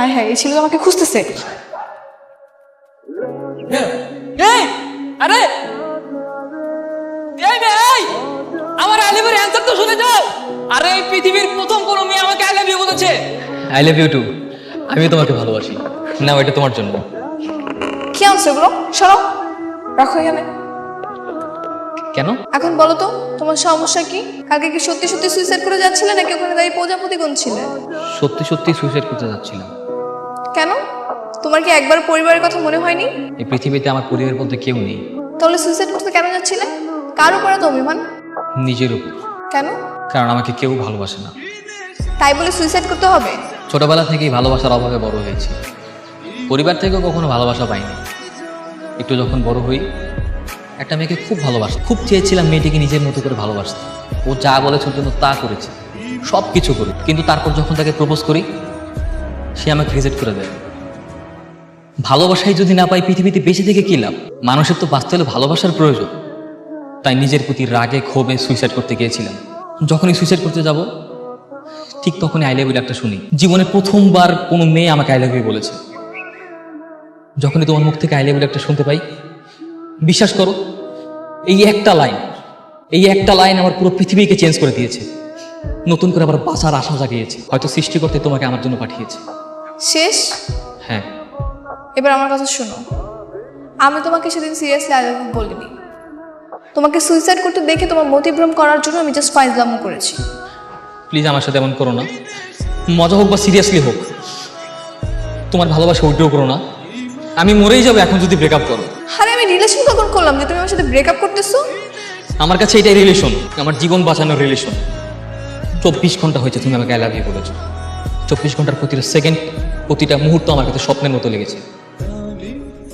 হায় হায় এই ছেলে আমাকে খুঁজতেছে। আরে! আমার অ্যান্সার তো শুনে যাও আরে এই পৃথিবীর প্রথম কোনো মেয়ে আমাকে আই লাভ ইউ বলেছে। আই লাভ ইউ টু আমিও তোমাকে ভালোবাসি। না এটা তোমার জন্য। কি আনছো এগুলো? সরো। রাখো এখানে। কেন? এখন বলো তো তোমার সমস্যা কি? কালকে কি সত্যি সত্যি সুইসাইড করে যাচ্ছিলে নাকি ওখানে দাঁড়িয়ে প্রজাপতি গুনছিলে? সত্যি সত্যি সুইসাইড করতে যাচ্ছিলাম। তোমার কি একবার পরিবারের কথা মনে হয়নি? এই পৃথিবীতে আমার পরিবারের বলতে কেউ নেই। তাহলে সুইসাইড করতে কেন যাচ্ছিলে? কার উপরে তো অভিমান? নিজের উপর। কেন? কারণ আমাকে কেউ ভালোবাসে না। তাই বলে সুইসাইড করতে হবে? ছোটবেলা থেকেই ভালোবাসার অভাবে বড় হয়েছি। পরিবার থেকেও কখনো ভালোবাসা পাইনি। একটু যখন বড় হই একটা মেয়েকে খুব ভালোবাসত খুব চেয়েছিলাম মেয়েটিকে নিজের মতো করে ভালোবাসতে। ও যা বলেছে ওর জন্য তা করেছে। সব কিছু করি। কিন্তু তারপর যখন তাকে প্রপোজ করি সে আমাকে রিজেক্ট করে দেয়। ভালোবাসাই যদি না পাই পৃথিবীতে বেঁচে থেকে কী লাভ? মানুষের তো বাঁচতে হলে ভালোবাসার প্রয়োজন। তাই নিজের প্রতি রাগে ক্ষোভে সুইসাইড করতে গিয়েছিলাম। যখনই সুইসাইড করতে যাব ঠিক তখনই আই লাভ ইউ একটা শুনি। জীবনে প্রথমবার কোনো মেয়ে আমাকে আই লাভ ইউ বলেছে। যখনই তোমার মুখ থেকে আই লাভ ইউ একটা শুনতে পাই বিশ্বাস করো এই একটা লাইন এই একটা লাইন আমার পুরো পৃথিবীকে চেঞ্জ করে দিয়েছে। নতুন করে আবার বাঁচার আশা জাগিয়েছে। হয়তো সৃষ্টিকর্তে তোমাকে আমার জন্য পাঠিয়েছে। শেষ? হ্যাঁ। এবার আমার কথা শোনো। আমি তোমাকে সেদিন সিরিয়াসলি আই লাভ ইউ বলিনি। তোমাকে সুইসাইড করতে দেখে তোমার মতিভ্রম করার জন্য আমি জাস্ট ফাইজলাম করেছি। প্লিজ আমার সাথে এমন করো না। মজা হোক বা সিরিয়াসলি হোক তোমার ভালোবাসা উইড্রো করো না। আমি মরেই যাব এখন যদি ব্রেকআপ করো। আরে আমি রিলেশন কখন করলাম যে তুমি আমার সাথে ব্রেকআপ করতেছো? আমার কাছে এটাই রিলেশন আমার জীবন বাঁচানোর রিলেশন চব্বিশ ঘণ্টা হয়েছে তুমি আমাকে আই লাভ ইউ বলেছ। চব্বিশ ঘণ্টার প্রতিটা সেকেন্ড প্রতিটা মুহূর্ত আমার কাছে স্বপ্নের মতো লেগেছে।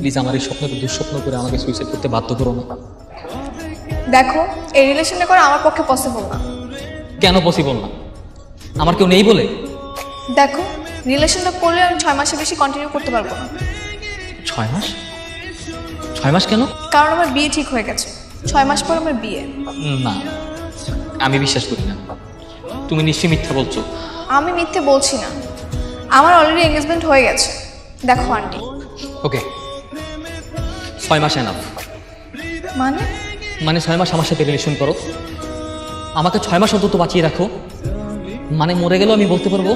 প্লিজ আমার এই স্বপ্নকে দুঃস্বপ্ন করে আমাকে সুইসাইড করতে বাধ্য করো না। দেখো এই রিলেশনটা করা আমার পক্ষে পসিবল না। কেন পসিবল না? আমার কেউ নেই বলে? দেখো রিলেশনটা করলে আমি ছয় মাসের বেশি কন্টিনিউ করতে পারব না। ছয় মাস? ছয় মাস কেন? কারণ আমার বিয়ে ঠিক হয়ে গেছে। ছয় মাস পর আমার বিয়ে। না আমি বিশ্বাস করি না। তুমি নিশ্চয়ই মিথ্যা বলছো। আমি মিথ্যে বলছি না। আমার অলরেডি এঙ্গেজমেন্ট হয়ে গেছে। দেখো আন্টি ওকে ছয় মাস এনাফ মানে? মানে ছয় মাস আমার সাথে রিলেশন করো। আমাকে ছয় মাস অন্তত বাঁচিয়ে রাখো। মানে মরে গেলেও আমি বলতে পারব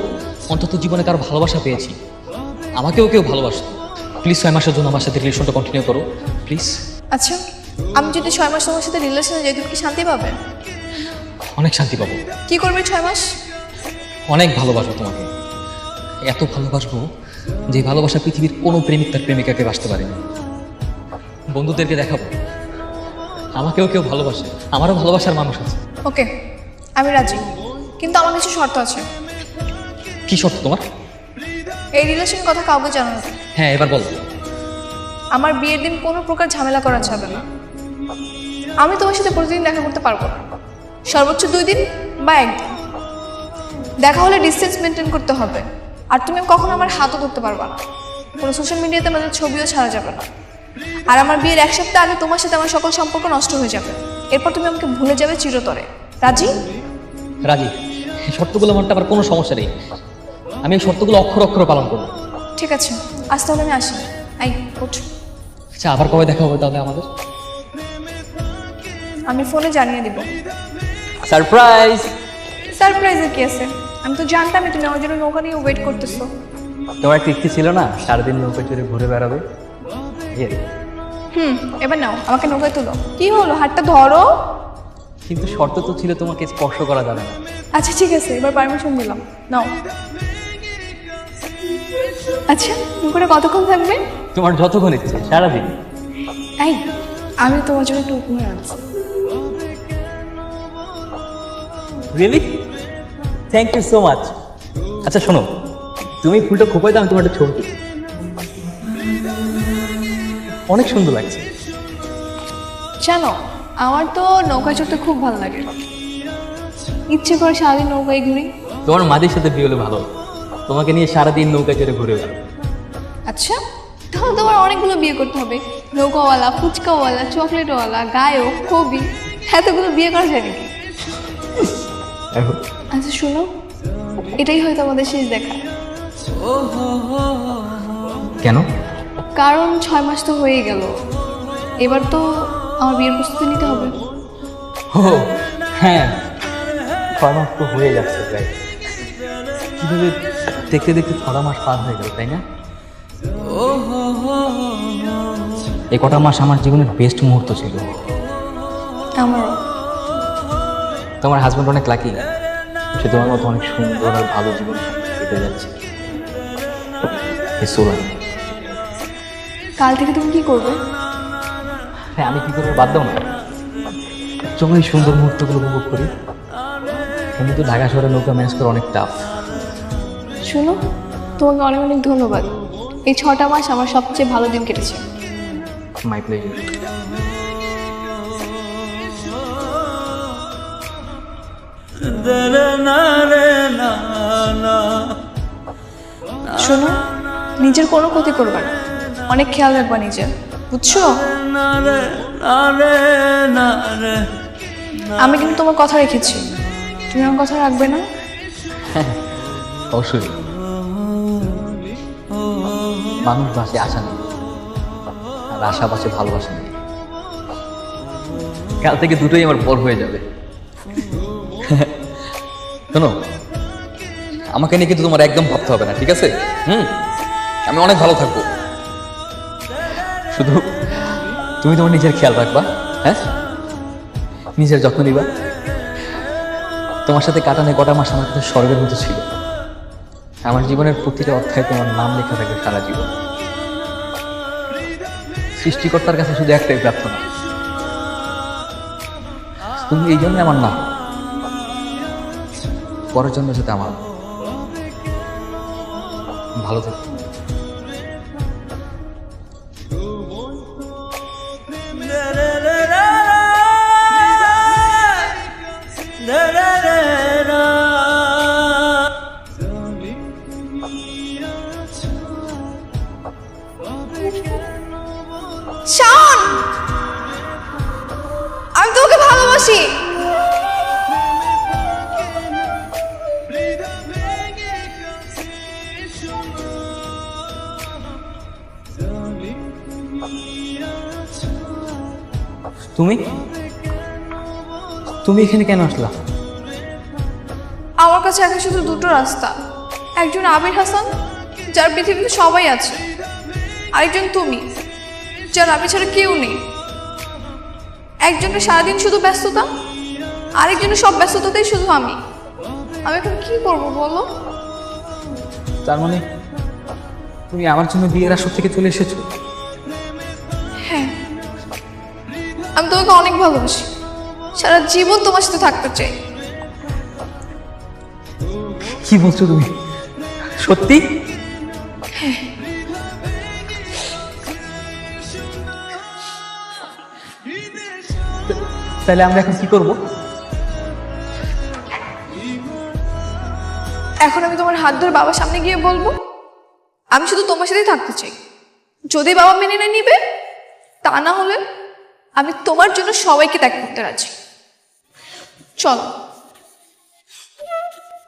অন্তত জীবনে কারও ভালোবাসা পেয়েছি। আমাকেও কেউ ভালোবাসতো। প্লিজ ছয় মাসের জন্য আমার সাথে রিলেশনটা কন্টিনিউ করো। প্লিজ আচ্ছা আমি যদি ছয় মাস তোমার সাথে রিলেশনে যাই তুমি কি শান্তি পাবে? অনেক শান্তি পাবো। কি করবে ছয় মাস? অনেক ভালোবাসবো তোমাকে। এত ভালোবাসবো যে ভালোবাসা পৃথিবীর কোনো প্রেমিক তার প্রেমিকাকে বাসতে পারেনি। বন্ধুদেরকে দেখাবো। আমাকেও কেউ ভালোবাসে। আমারও ভালোবাসার মানুষ আছে। ওকে আমি রাজি। কিন্তু আমার কিছু শর্ত আছে। কি শর্ত তোমার? এই রিলেশন কথা কাউকে জানানো না। হ্যাঁ এবার বল। আমার বিয়ের দিন কোনো প্রকার ঝামেলা করা যাবে না। আমি তোমার সাথে প্রতিদিন দেখা করতে পারব না। সর্বোচ্চ দুই দিন বা একদিন দেখা হলে ডিস্টেন্স মেনটেন করতে হবে। আর তুমি কখনো আমার হাতও ধরতে পারবা না। কোনো সোশ্যাল মিডিয়াতে আমাদের ছবিও ছাড়া যাবে না। আর আমার বিয়ের এক সপ্তাহ আগে তোমার সাথে আমার সকল সম্পর্ক নষ্ট হয়ে যাবে। এরপর তুমি আমাকে ভুলে যাবে চিরতরে। রাজি? রাজি। শর্তগুলো আমার তো আবার কোনো সমস্যা নেই। আমি এই শর্তগুলো অক্ষর অক্ষর পালন করব। ঠিক আছে। আজ তাহলে আমি আসি। আই ওঠো। আচ্ছা আবার কবে দেখা হবে তাহলে আমাদের? আমি ফোনে জানিয়ে দিব। সারপ্রাইজ! সারপ্রাইজের কি আছে? আমি তো জানতামই তুমি আমার জন্য নৌকা নিয়ে ওয়েট করতেছো। তোমার একটা ইচ্ছে ছিল না? সারাদিন নৌকা চড়ে ঘুরে বেড়াবে। এই হুম এবার নাও আমাকে নৌকায় তুলো। কি হলো? হাতটা ধরো। কিন্তু শর্ত তো ছিল তোমাকে স্পর্শ করা যাবে না। আচ্ছা ঠিক আছে এবার পারমিশন দিলাম। নাও। আচ্ছা নৌকাটা কতক্ষণ থাকবে? তোমার যতক্ষণ ইচ্ছে সারাদিন। এই আমি তোমার জন্য একটু উপহার আনছি। Really thank you so much আচ্ছা শোনো তুমি ফুলটা খোপাই দাও আমি তোমার একটা ছবি। অনেক সুন্দর লাগছে। জানো আমার তো নৌকা চড়তে খুব ভালো লাগে। ইচ্ছে করে সারাদিন নৌকায় ঘুরি। তোমার মাদের সাথে বিয়ে হলে ভালো। তোমাকে নিয়ে সারাদিন নৌকা চড়ে ঘুরে বেড়াবো। আচ্ছা তাহলে তোমার অনেকগুলো বিয়ে করতে হবে। নৌকাওয়ালা ফুচকাওয়ালা চকলেটওয়ালা গায়ক কবি এতগুলো বিয়ে করা যায় নাকি? আচ্ছা শোনো এটাই হয়তো আমাদের শেষ দেখা। কেন? কারণ ছয় মাস তো হয়ে গেল। এবার তো আমার বিয়ের প্রস্তুতি নিতে হবে। ও হ্যাঁ। ছয় মাস তো হয়ে যাচ্ছে প্রায়। কীভাবে দেখতে দেখতে ছটা মাস পার হয়ে গেল তাই না? এই কটা মাস আমার জীবনের বেস্ট মুহূর্ত ছিল। আমারও। তোমার হাজব্যান্ড অনেক লাকি সে তোমার মতো অনেক সুন্দর আর ভালো জীবন কেটে যাচ্ছে। সোলান কাল থেকে তুমি কি করবে? হ্যাঁ আমি কি করব? বাদ দাও না। চলো এই সুন্দর মুহূর্তগুলো উপভোগ করি। এমনি তো ঢাকা শহরে নৌকা ম্যানেজ করা অনেক টাফ শোনো তোমাকে অনেক অনেক ধন্যবাদ। এই ছটা মাস আমার সবচেয়ে ভালো দিন কেটেছে। মাই প্লেজার শোনো নিজের কোনো ক্ষতি করবে না। অনেক খেয়াল রাখবা নিজের বুঝছ? আমি কিন্তু তোমার কথা রেখেছি। তুমি আমার কথা রাখবে না? অবশ্যই। মানুষ বাসে আশা নেই, আর আশা বাসে ভালোবাসা নেই। কাল থেকে দুটোই আমার বড় হয়ে যাবে। শোনো, আমাকে নিয়ে কিন্তু তোমার একদম ভাবতে হবে না, ঠিক আছে? হুম? আমি অনেক ভালো থাকব। শুধু তুমি তোমার নিজের খেয়াল রাখবা হ্যাঁ? নিজের যত্ন নিবা। তোমার সাথে কাটানো কটা মাস আমার কাছে স্বর্গের মতো ছিল। আমার জীবনের প্রতিটা অধ্যায়ে তোমার নাম লেখা থাকবে সারা জীবন। সৃষ্টিকর্তার কাছে শুধু একটাই প্রার্থনা। তুমি এই জন্য আমার না পরের জন্য যাতে আমার। ভালো থাকো। শাওন! আমি তোমাকে ভালোবাসি। তুমি? তুমি এখানে কেন আসলা? আমার কাছে এখন শুধু দুটো রাস্তা। একজন আবির হাসান যার পৃথিবীতে সবাই আছে আরেকজন তুমি। যার আমি ছাড়া কেউ নেই। একজনের সারাদিন শুধু ব্যস্ততা আরেকজনের সব ব্যস্ততাতেই শুধু আমি। আমি এখন কি করব বলো? তার মানে তুমি আমার জন্য বিয়ের আসর থেকে চলে এসেছ? হ্যাঁ। আমি তোমাকে অনেক ভালোবাসি। সারা জীবন তোমার সাথে থাকতে চাই। কি বলছো তুমি? সত্যি? তাহলে আমরা এখন কি করব? এখন আমি তোমার হাত ধরে বাবার সামনে গিয়ে বলব, আমি শুধু তোমার সাথেই থাকতে চাই। যদি বাবা মেনে না নিবে, তা না হলে আমি তোমার জন্য সবাইকে ত্যাগ করতে রাজি। চলো।